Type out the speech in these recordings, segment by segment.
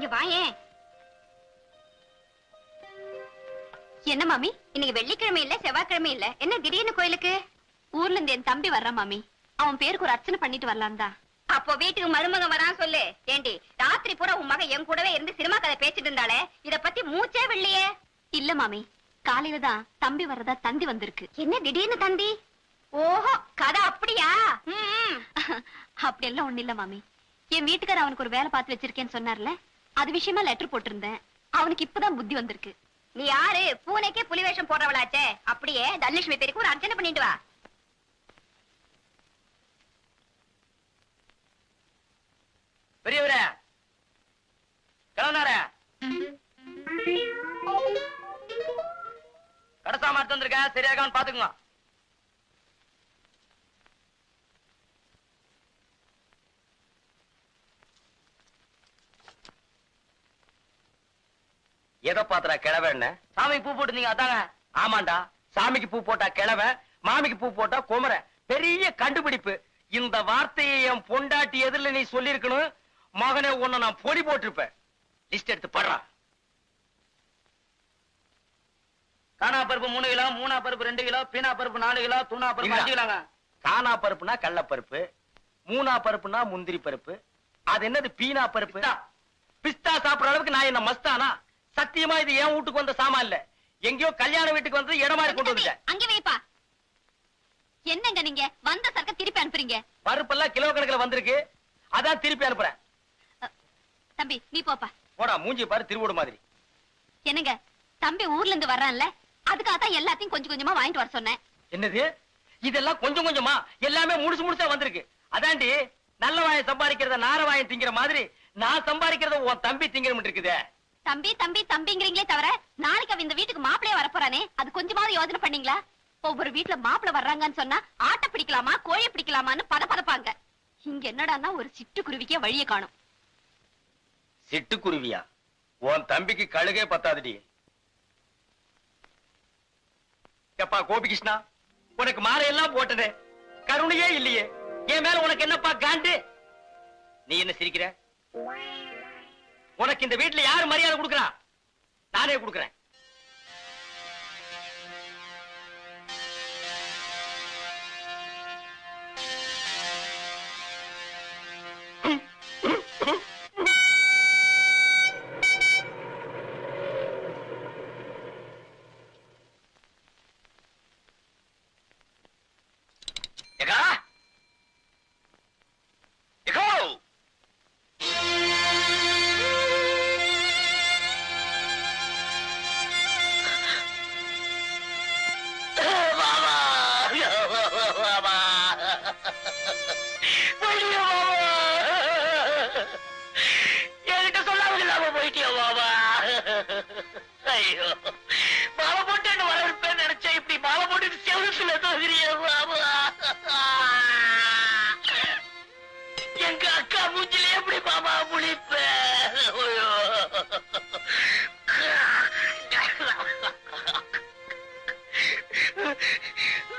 இங்க வாயேன் என்ன மாமி? இன்னைக்கு வெள்ளிக்கிழமை இல்ல செவ்வாய்க்கிழமை இல்ல. என்ன திடீர்னு கோயிலுக்கு? ஊர்ல இருந்து என் தம்பி வர்றான் மாமி. அவன் பேருக்கு ஒரு அர்ச்சனை பண்ணிட்டு வரலாம் தான். அப்போ வீட்டுக்கு மருமக வரான் சொல்லு. ஏண்டி ராத்திரி பூரா உன் மகன் என் கூடவே இருந்து சினிமா கதை பேசிட்டு இருந்தாலே இத பத்தி மூச்சே வில்லையே இல்ல மாமி. காலையில தான் தம்பி வர்றதா தந்தி வந்திருக்கு. என்ன திடீர்னு தந்தி? ஓஹோ கதை அப்படியா? அப்படி எல்லாம் ஒண்ணு இல்ல மாமி. என் வீட்டுக்கார அவனுக்கு ஒரு வேலை பார்த்து வச்சிருக்கேன்னு சொன்னார்ல. அது விஷயமா லெட்டர் போட்டிருந்தேன். அவனுக்கு இப்பதான் புத்தி வந்திருக்கு. நீ யாரு? பூனைக்கே புலி வேஷம் போடுறவளாச்சே. அப்படியே தனலட்சுமி பேருக்கு ஒரு அர்ச்சனை பண்ணிட்டு வா. பெரியவரே கிளம்புனாரே கடைசா மாட்டு வந்திருக்கேன் சரியா இருக்கான்னு பாத்துக்குங்க. எதை பாத்துறா கிழவன் சாமிக்கு பூ போட்டுருந்தீங்க அதாங்க. ஆமாண்டா. சாமிக்கு பூ போட்டா கிழவன் மாமிக்கு பூ போட்டா குமர. பெரிய கண்டுபிடிப்பு. இந்த வார்த்தையை என் பொண்டாட்டி எதிரில் நீ சொல்லியிருக்கணும். மகனே உன்னை நான் பொடி போட்டிருப்பேன். லிஸ்ட் எடுத்து படுறா. காணா பருப்பு மூணு கிலோ மூணா பருப்பு ரெண்டு கிலோ பீனா பருப்பு நாலு கிலோ தூணா பருப்பு அஞ்சு கிலோங்க. காணா பருப்புனா கடல பருப்பு மூணா பருப்புனா முந்திரி பருப்பு. அது என்னது பீனா பருப்பு? பிஸ்தா சாப்பிடுற அளவுக்கு நான் என்ன மஸ்தானா? சத்தியமா இது என் வீட்டுக்கு வந்த சாமான் இல்ல. எங்கேயோ கல்யாண வீட்டுக்கு வந்து இடம் கொண்டு அங்க வைப்பா. என்னங்க நீங்க? வந்த சரக்க திருப்பி அனுப்புறீங்க. பருப்பெல்லாம் கிலோ கணக்குல வந்திருக்கு. அதான் திருப்பி அனுப்புறேன். தம்பி நீ போப்பா. போடா மூஞ்சி பாரு திருவோடு மாதிரி. என்னங்க? தம்பி ஊர்ல இருந்து வர்றான்ல அதுக்காக தான் எல்லாத்தையும் கொஞ்சம் கொஞ்சமா வாங்கிட்டு வர சொன்னேன். என்னது? இதெல்லாம் கொஞ்சம் கொஞ்சமா? எல்லாமே முழுசு முழுசா வந்திருக்கு. அதாண்டி நல்ல வாயை சம்பாதிக்கிறத நார வாயை திங்கிற மாதிரி நான் சம்பாதிக்கிறத உன் தம்பி திங்கிற இருக்குதே. தம்பி தம்பி தம்பிங்கிறீங்களே தவிர நாளைக்கு அவன் இந்த வீட்டுக்கு மாப்பிளைய வரப்போறானே? அது கொஞ்சமாவது யோசனை பண்ணீங்களா? ஒவ்வொரு வீட்டுல மாப்பிளை வர்றாங்கன்னு சொன்னா ஆட்டை பிடிக்கலாமா கோழிய பிடிக்கலாமான்னு பத பதப்பாங்க இங்க என்னடான்னா ஒரு சிட்டுக்குருவிக்கே வழிய காணும். சிட்டுக்குருவியா? உன் தம்பிக்கு கழுகே பத்தாதுடி. எப்பா கோபிகிருஷ்ணா உனக்கு மாலையெல்லாம் போட்டதே. கருணையே இல்லையே. என் மேல உனக்கு என்னப்பா காண்டு? நீ என்ன சிரிக்கிற? உனக்கு இந்த வீட்டுல யாரு மரியாதை கொடுக்கறா? நானே கொடுக்கறேன். ஐயோ. மாலை போட்டு என்ன வரவேற்பேன்னு நினைச்சேன். இப்படி மாலை போட்டு செவத்துல தோகிறிய எங்க அக்கா மூஞ்சில எப்படி மாமா முழிப்ப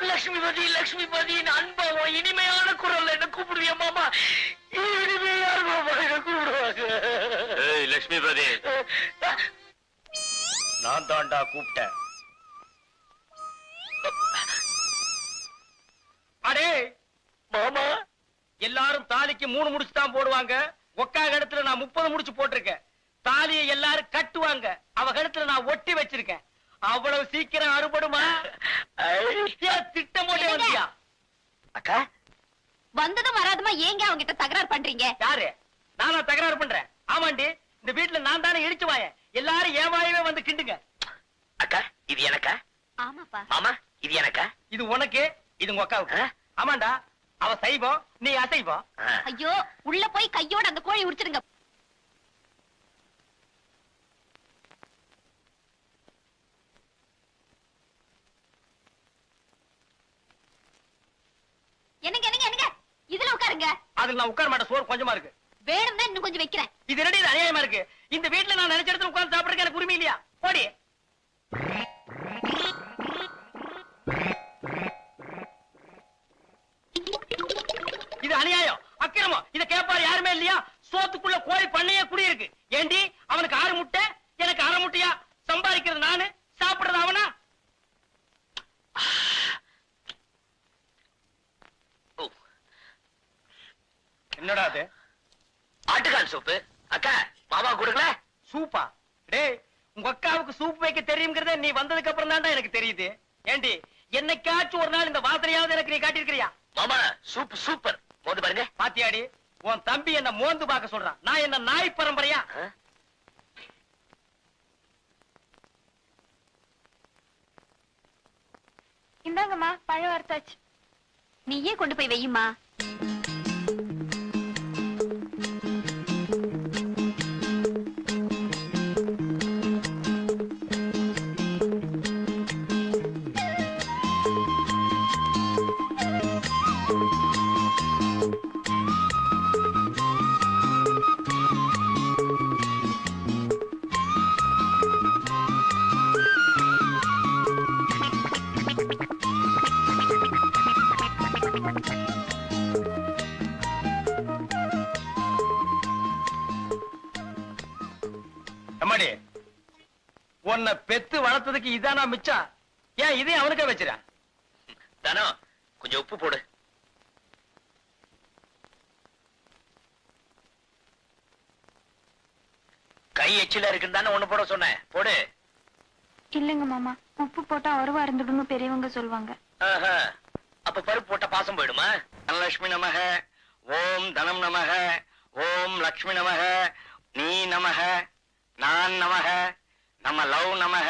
லக்ஷ்மிபதி லக்ஷ்மிபதியின் அன்பவம் இனிமையான குரல் என்ன கூப்பிடுவியா மாமா? இனிமையான மாமா என்ன கூப்பிடுவாங்க? லட்சுமிபதி நான் தாண்டா கூப்பிட்டேன். அடே மாமா எல்லாரும் தாலிக்கு மூணு முடிச்சு தான் போடுவாங்க. ஒக்கா கழுத்துல நான் முப்பது முடிச்சு போட்டிருக்கேன். தாலியை எல்லாரும் கட்டுவாங்க. அவ கழுத்துல நான் ஒட்டி வச்சிருக்கேன். அவ்வளவு சீக்கிரம் அறுபடுமா? திட்டம் போட்டே வந்தியா? அக்கா வந்ததும் வராதுமா? ஏங்க அவங்க கிட்ட தகராறு பண்றீங்க? யாரு? நானா தகராறு பண்றேன். ஆமாண்டி இந்த வீட்டுல நான் தானே இடிச்சு வாயேன். எல்லாரும் வாயவே வந்து கிண்டுங்க. அக்கா இது எனக்கா? ஆமாப்பா. மாமா இது எனக்கா? இது உனக்கு இது உங்க அக்காவுக்கு. ஆமாண்டா அவ சைவம் நீ அசைவம். ஐயோ உள்ள போய் கையோட அந்த கோழி உரிச்சிடுங்க. என்னங்க என்னங்க என்னங்க? இதுல உட்காருங்க. அதுல நான் உட்கார மாட்டேன் சோறு கொஞ்சமா இருக்கு. வேணும்னா இன்னும் கொஞ்சம் வைக்கிறேன். இது ரெடி இது அநியாயமா இருக்கு? இந்த வீட்டுல நான் நினைச்ச இடத்துல உட்கார்ந்து சாப்பிடுறதுக்கு எனக்கு உரிமை இல்லையா? போடி. இது அநியாயம். அக்கிரமம். இத கேட்பாரு யாருமே இல்லையா? சோத்துக்குள்ள கோழி பண்ணையே குடியிருக்கு. ஏண்டி? அவனுக்கு ஆறு முட்டை எனக்கு அரை முட்டையா சம்பாதிக்கிறது நானு சாப்பிடுறது அவனா என்னடா அது ஆட்டுக்கால் சூப்பு அக்கா மாமா கொடுக்கல சூப்பா டேய் உங்க அக்காவுக்கு சூப் வைக்க தெரியுங்கிறத நீ வந்ததுக்கு அப்புறம் தான்டா எனக்கு தெரியுது ஏண்டி என்னைக்காச்சும் ஒரு நாள் இந்த வாசனையாவது எனக்கு நீ காட்டியிருக்கிறியா மாமா சூப் சூப்பர் மோந்து பாருங்க பாத்தியாடி உன் தம்பி என்ன மோந்து பார்க்க சொல்றான் நான் என்ன நாய் இதானா மிச்சம் ஏன் இதையும் அவனுக்கே வச்சிர தானோ கொஞ்சம் உப்பு போடு. கை எச்சில இருக்குன்னு தானே ஒண்ணு போட சொன்னேன். போடு. இல்லைங்க மாமா உப்பு போட்டா உறவா இருந்துடும்னு பெரியவங்க சொல்லுவாங்க. ஆஹா. அப்ப பருப்பு போட்டா பாசம் போயிடுமா? தனலட்சுமி நமக ஓம் தனம் நமக ஓம் லக்ஷ்மி நமக நீ நமக நான் நமக நம்ம லவ் நமக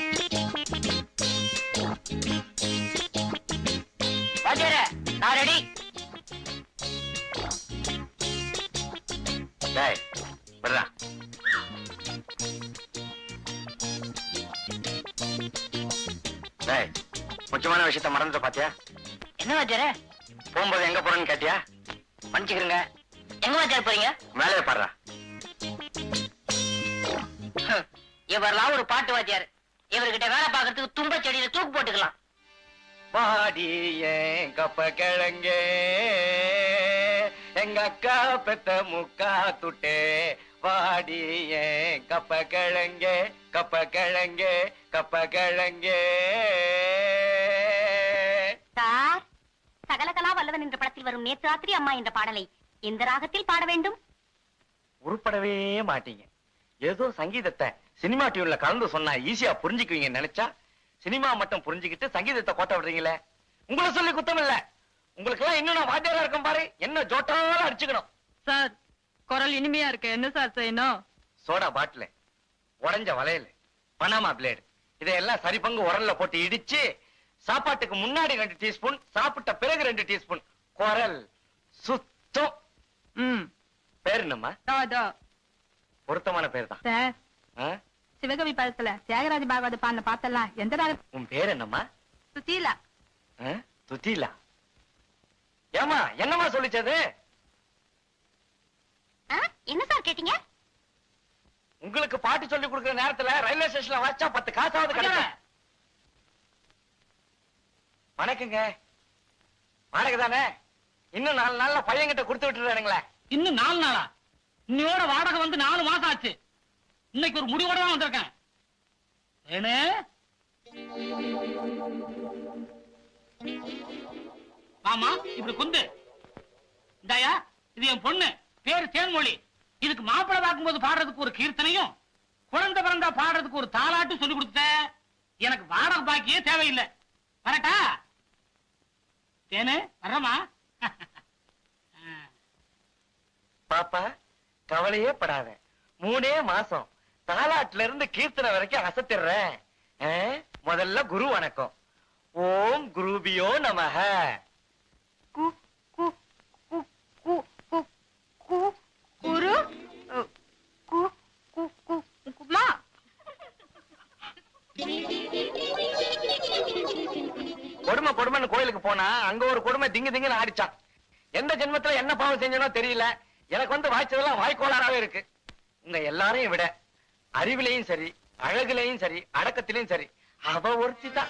டேய் விடுறா டேய் முக்கியமான விஷயத்த மறந்துட்ட பாத்தியா? என்ன வாத்தியார போகும்போது எங்க போறேன்னு கேட்டியா? மன்னிச்சுக்கிறேங்க எங்க வாத்தியார் போறீங்க? மேலே பாடுறா. இவரெல்லாம் ஒரு பாட்டு வாத்தியார் இவர்கிட்ட வேலை பார்க்கறதுக்கு தும்ப செடியில தூக்கு போட்டுக்கலாம். பாடி ஏன் கப்ப கிழங்கே? எங்க அக்கா பெத்த முக்கா துட்டே. வாடி ஏன் கப்ப கிழங்கே கப்ப கிழங்கே கப்ப கிழங்கே. சார் சகலகலா வல்லவன் என்ற படத்தில் வரும் நேற்று ராத்திரி அம்மா என்ற பாடலை எந்த ராகத்தில் பாட வேண்டும்? உருப்படவே மாட்டீங்க. ஏதோ சங்கீதத்தை சினிமா டியூன்ல கலந்து சொன்னா ஈஸியா புரிஞ்சுக்குவீங்க நினைச்சா சினிமா மட்டும் புரிஞ்சுக்கிட்டு சங்கீதத்தை கோட்ட விடுறீங்களே? உங்களை சொல்லி குத்தம் இல்ல உங்களுக்கு எல்லாம் இன்னும் வாத்தியாரா இருக்கும் பாரு. என்ன ஜோட்டாலும் அடிச்சுக்கணும். சார் குரல் இனிமையா இருக்கு. என்ன சார் செய்யணும்? சோடா பாட்டில் உடைஞ்ச வளையல் பனாமா பிளேடு. இதையெல்லாம் சரி பங்கு உரல்ல போட்டு இடிச்சு சாப்பாட்டுக்கு முன்னாடி ரெண்டு டீஸ்பூன் சாப்பிட்ட பிறகு ரெண்டு டீஸ்பூன். குரல் சுத்தம். ம். பேர் என்னம்மா? பொருத்தமான பேர் தான் சார்? சிவகவி படத்துல தியாகராஜ பாகவத பாடின பாத்தெல்லாம் எந்த உன் பேர் என்னம்மா? சுசீலா. ஆ? ஏமா என்னம்மா சொல்லிச்சது? என்ன சார் கேட்டீங்க? உங்களுக்கு பாட்டு சொல்லி கொடுக்கிற நேரத்துல ரயில்வே ஸ்டேஷன்ல வச்சா பத்து காசாவது கிடைக்கும். வணக்கங்க. வாடகை தானே? இன்னும் நாலு நாள்ல பையன்கிட்ட கொடுத்து விட்டுறானுங்களே. இன்னும் நாலு நாளா? இன்னையோட வாடகை வந்து நாலு மாசம் ஆச்சு. இன்னைக்கு ஒரு முடிவோட தான் வந்திருக்கேன். ஏனே? மாமா இப்படி குந்து இந்தாயா இது என் பொண்ணு. பேரு தேன்மொழி. இதுக்கு மாப்பிள்ளை பார்க்கும்போது பாடுறதுக்கு ஒரு கீர்த்தனையும் குழந்தை பிறந்தா பாடுறதுக்கு ஒரு தாலாட்டும் சொல்லி கொடுத்த எனக்கு வாடகை பாக்கியே தேவையில்லை. வரட்டா? தேனு வர்றமா பாப்பா கவலையே படாத. மூணே மாசம். தாலாட்டுல இருந்து கீர்த்தனை வரைக்கும் அசத்திடுறேன். முதல்ல குரு வணக்கம். ஓம் குருபியோ நமக அங்க திங்கு திங்குன்னு ஆடிச்சான் எந்த ஜென்மத்துல என்ன பாவம் செஞ்சனோ தெரியல. எனக்கு வந்து வாய்ச்சதெல்லாம் வாய்க்கோளாறாவே இருக்கு. உங்க எல்லாரையும் விட அறிவிலையும் சரி அழகுலையும் சரி அடக்கத்திலையும் சரி அவ ஒருத்தி தான்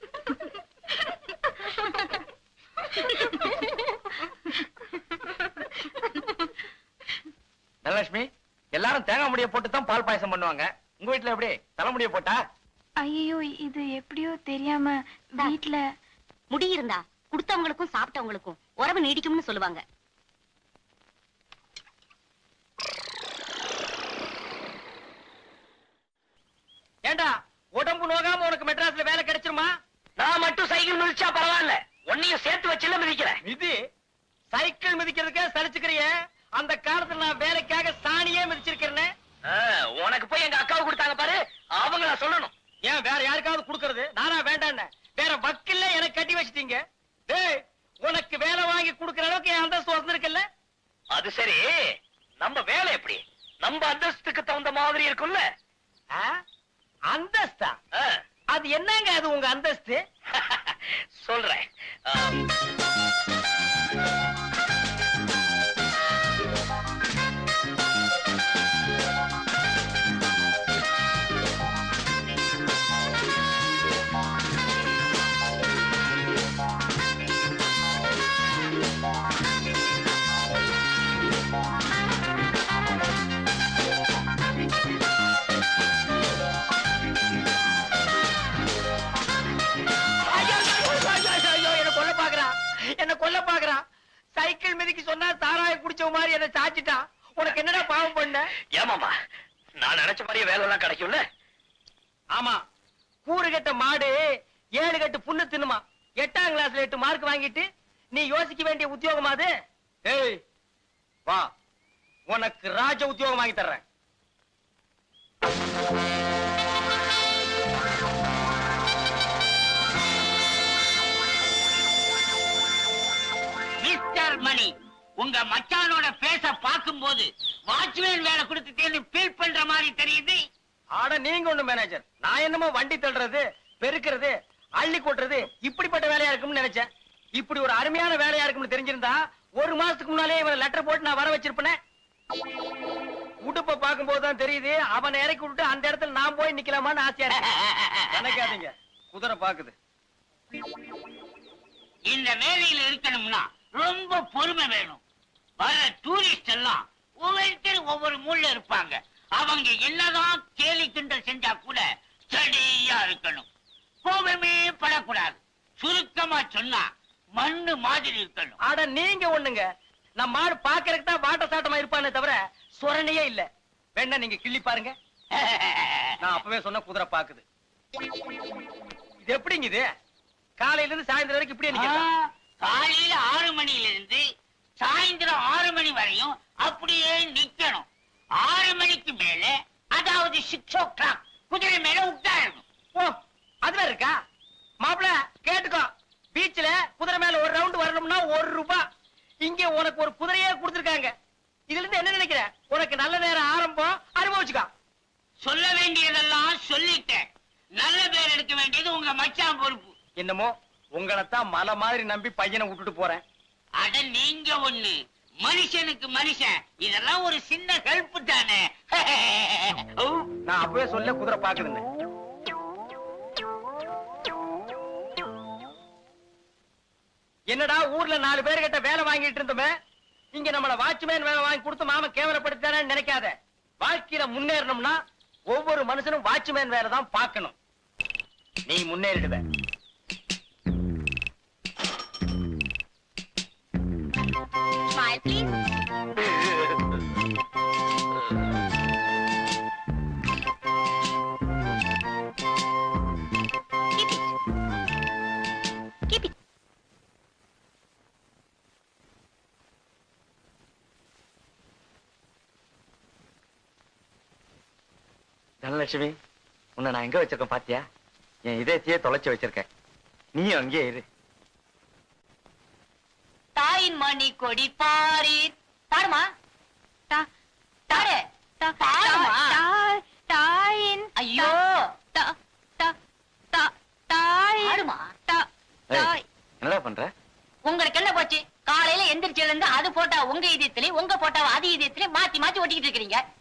தனலட்சுமி எல்லாரும் தேங்காய் முடிய போட்டு தான் பால் பாயசம் பண்ணுவாங்க. உங்க வீட்டுல எப்படி? தலைமுடிய போட்டா? ஐயோ இது எப்படியோ தெரியாம வீட்ல முடி இருந்தா கொடுத்தவங்களுக்கும் சாப்பிட்டவங்களுக்கும் உறவு நீடிக்கும்னு சொல்லுவாங்க. ஏண்டா உடம்பு நோகாம உனக்கு மெட்ராஸ்ல வேலை கிடைச்சிருமா? நான் மட்டும் சைக்கிள் மிதிச்சா பரவாயில்ல. உன்னையும் சேர்த்து வச்சுல மிதிக்கிறேன். மிதி? சைக்கிள் மிதிக்கிறதுக்கே சலிச்சுக்கிறிய. அந்த காலத்துல நான் வேலைக்காக சாணியே மிதிச்சிருக்கிறேன்னு ஆ, உனக்கு போய் எங்க அக்காவை கொடுத்தாங்க பாரு. அவங்கள சொல்லணும். ஏன் வேற யாருக்காவது கொடுக்கறது? நானா வேண்டான்னு வேற வக்கில்ல எனக்கு கட்டி வச்சிட்டீங்க. உனக்கு வேலை வாங்கி கொடுக்கற அளவுக்கு என் அந்தஸ்து வந்திருக்குல்ல? அது சரி. நம்ம வேலை எப்படி? நம்ம அந்தஸ்துக்கு தகுந்த மாதிரி இருக்கும்ல? அந்தஸ்தா? அது என்னங்க அது உங்க அந்தஸ்து? சொல்றேன். ஏழு கட்டு புண்ணு தின்னுமா? எட்டாம் கிளாஸ்ல எட்டு மார்க் வாங்கிட்டு நீ யோசிக்க வேண்டிய உத்தியோகமா அது? ஏய் வா. உனக்கு ராஜ உத்தியோகம் வாங்கி தர்றேன். மிஸ்டர் மணி உங்க மச்சானோட பேச பார்க்கும்போது வாட்ச்மேன் வேலை கொடுத்துட்டேன்னு ஃபீல் பண்ற மாதிரி தெரியுது. ஆட நீங்க ஒண்ணு மேனேஜர் நான் என்னமோ வண்டி தள்ளுறது பெருக்கிறது அள்ளி கொட்டுறது இப்படிப்பட்ட வேலையா இருக்கும்னு நினைச்சேன். இப்படி ஒரு அருமையான வேலையா இருக்கும்னு தெரிஞ்சிருந்தா ஒரு மாசத்துக்கு முன்னாலே இவன் லெட்டர் போட்டு நான் வர வச்சிருப்பேன். உடுப்ப பார்க்கும் தான் தெரியுது அவனை இறக்கி விட்டுட்டு அந்த இடத்துல நான் போய் நிக்கலாமான்னு ஆசையா நினைக்காதீங்க. குதிரை பாக்குது. இந்த வேலையில இருக்கணும்னா ரொம்ப பொறுமை வேணும். வர டூரிஸ்ட் எல்லாம் ஒவ்வொருத்தர் ஒவ்வொரு மூல இருப்பாங்க. அவங்க என்னதான் கேலி கிண்டல் செஞ்சா கூட சரியா இருக்கணும். கோபமே படக்கூடாது. சுருக்கமா சொன்னா மண்ணு மாதிரி இருக்கணும். ஆட நீங்க ஒண்ணுங்க. நம்ம மாடு பாக்குறதுக்கு தான் வாட்ட சாட்டமா இருப்பானே தவிர சொரணையே இல்ல. வேணா நீங்க கிள்ளி பாருங்க. நான் அப்பவே சொன்ன குதிரை பாக்குது. இது எப்படிங்க இது? காலையில இருந்து சாயந்தரம் வரைக்கும் இப்படியே ஆ, நிக்கிறதா? காலையில ஆறு மணில இருந்து சாயந்தரம் ஆறு மணி வரையும் அப்படியே நிக்கணும். ஆறு மணிக்கு மேல அதாவது சிக்ஸ் ஓ கிளாக் குதிரை மேல உட்காரணும். ஓ அதுல இருக்கா? மாப்பிள கேட்டுக்கோ. பீச்ல குதிரை மேல ஒரு ரவுண்ட் வரணும்னா ஒரு ரூபாய் இங்க உனக்கு ஒரு குதிரையே கொடுத்திருக்காங்க. இதுல இருந்து என்ன நினைக்கிற? உனக்கு நல்ல நேரம் ஆரம்பம் அனுபவிச்சுக்கோ. சொல்ல வேண்டியதெல்லாம் சொல்லிட்டேன். நல்ல பேர் எடுக்க வேண்டியது உங்க மச்சான் பொறுப்பு. என்னமோ உங்களைத்தான் மலை மாதிரி நம்பி பையனை விட்டுட்டு போறேன். அட நீங்க ஒண்ணு. மனுஷனுக்கு மனுஷன். இதெல்லாம் ஒரு சின்ன ஹெல்ப் தானே. நான் அப்பவே சொல்ல குதிரை பாக்குதுன்னு என்னடா ஊர்ல நாலு பேரு கிட்ட வேலை வாங்கிட்டு இருந்தோமே? இங்க நம்மள வாட்ச்மேன் வேலை வாங்கி கொடுத்து மாம கேவலப்படுத்தானு நினைக்காத. வாழ்க்கையில முன்னேறணும்னா ஒவ்வொரு மனுஷனும் வாட்ச்மேன் வேலை தான் பார்க்கணும். நீ முன்னேறிடுவ. ஸ்மைல் தனலட்சுமி உன்னை நான் எங்க வச்சிருக்கேன் பாத்தியா? என் இதயத்தையே தொலைச்சு வச்சிருக்கேன். நீயும் அங்கேயே இரு. தாயின் மணி கொடி பாரி. பாடுமா தா- பாடு தா- பாடுமா தா- தாயின் ஐயோ. என்னடா பண்ற? உங்களுக்கு என்ன போச்சு? காலையில எந்திரிச்சதுல இருந்து அது போட்டா உங்க இதயத்திலயும் உங்க போட்டா அது இதயத்திலயும் மாத்தி மாத்தி ஒட்டிக்கிட்டு இருக்கீங்க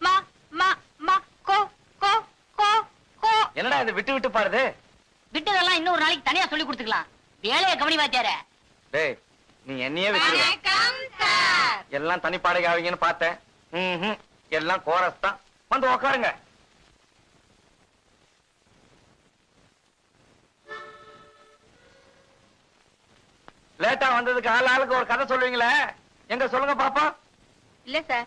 மா மா மா மா மா கோ கோ கோ கோ. என்னடா இது விட்டு விட்டு பாடுது விட்டதெல்லாம் இன்னொரு நாளைக்கு தனியா சொல்லி கொடுத்துக்கலாம். வேலையை கவனி வாத்தியார டேய் நீ என்னையே வச்சிருக்க எல்லாம் தனி பாடகை ஆவீங்கன்னு பார்த்தேன். எல்லாம் கோரஸ் தான். வந்து உக்காருங்க. லேட்டா வந்ததுக்கு ஆள் ஆளுக்கு ஒரு கதை சொல்லுவீங்களே? எங்க சொல்லுங்க பாப்பா? இல்ல சார்.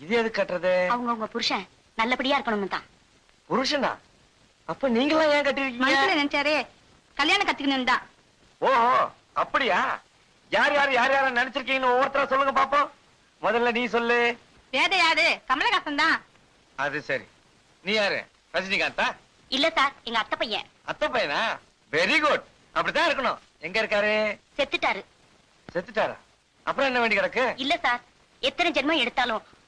இது எது கட்டுறது? அவங்க உங்க புருஷன் நல்லபடியா இருக்கணும்னு தான். புருஷனா? அப்ப நீங்களாம் ஏன் கட்டிருக்கீங்க? நினைச்சாரே கல்யாணம் கத்துக்கணும் தான். ஓஹோ அப்படியா? யார் யார் யார் யார நினைச்சிருக்கீங்கன்னு ஒவ்வொருத்தரா சொல்லுங்க பாப்போம். முதல்ல நீ சொல்லு. வேத யாரு? கமலஹாசன் தான். அது சரி. நீ யாரு? ரஜினிகாந்தா? இல்ல சார் எங்க அத்தை பையன். அத்தை பையனா? வெரி குட் அப்படித்தான் இருக்கணும். எங்க இருக்காரு? செத்துட்டாரு. செத்துட்டாரா? அப்புறம் என்ன வேண்டி கிடக்கு? இல்ல சார் எத்தனை ஜென்மம் எடுத்தாலும்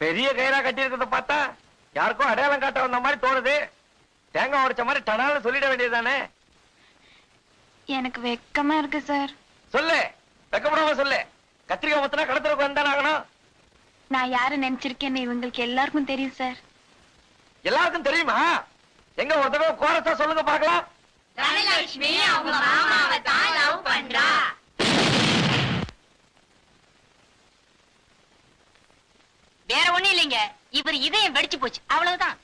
பெரிய கயிறா கட்டி இருக்கிறத பார்த்தா யாருக்கும் அடையாளம் காட்ட வந்த மாதிரி தோணுது. தேங்காய் உடைச்ச மாதிரி டனால சொல்லிட வேண்டியதுதானே? எனக்கு வெக்கமா இருக்கு சார். சொல்லு. வெக்கப்படாம சொல்லு. கத்திரிக்காய் மொத்தனா கடத்துறதுக்கு வந்தானே ஆகணும்? நான் யாரு நினைச்சிருக்கேன்னு இவங்களுக்கு எல்லாருக்கும் தெரியும் சார். எல்லாருக்கும் தெரியுமா? எங்க ஒரு தடவை கோரஸா சொல்லுங்க பார்க்கலாம். தனலட்சுமி அவங்க மாமாவை தான் லவ் பண்றா. வேற ஒண்ணும் இல்லைங்க. இவர் இதயம் வெடிச்சு போச்சு. அவ்வளவுதான்.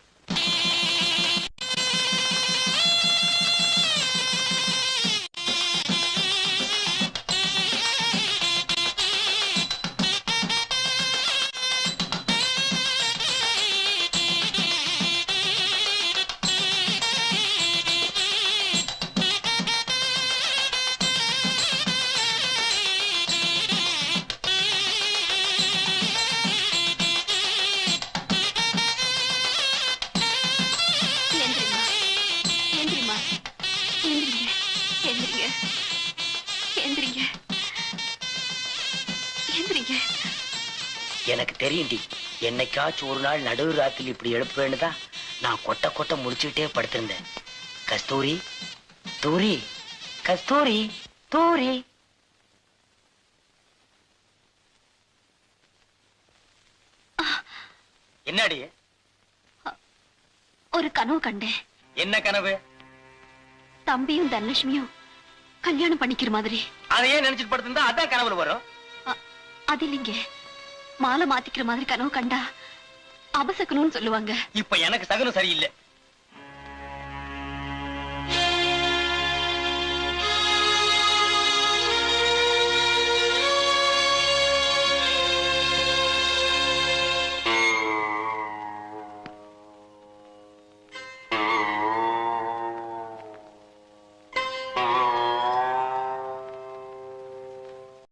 எனக்கு தெரியும்டி என்னைக்காச்சும் ஒரு நாள் நடுவு ராத்திரி இப்படி எழுப்புவேன்னு தான் நான் கொட்ட கொட்ட முடிச்சுக்கிட்டே படுத்திருந்தேன். கஸ்தூரி தூரி கஸ்தூரி தூரி. என்னடி? ஒரு கனவு கண்டேன். என்ன கனவு? தம்பியும் தனலட்சுமியும் கல்யாணம் பண்ணிக்கிற மாதிரி. அதையே நினைச்சிட்டு படுத்திருந்தா அதான் கனவுல வரும்? அது இல்லைங்க. மாலை மாத்திக்கிற மாதிரி கனவு கண்டா அபசக்கணும்னு சொல்லுவாங்க. இப்ப எனக்கு சகனம் சரியில்லை.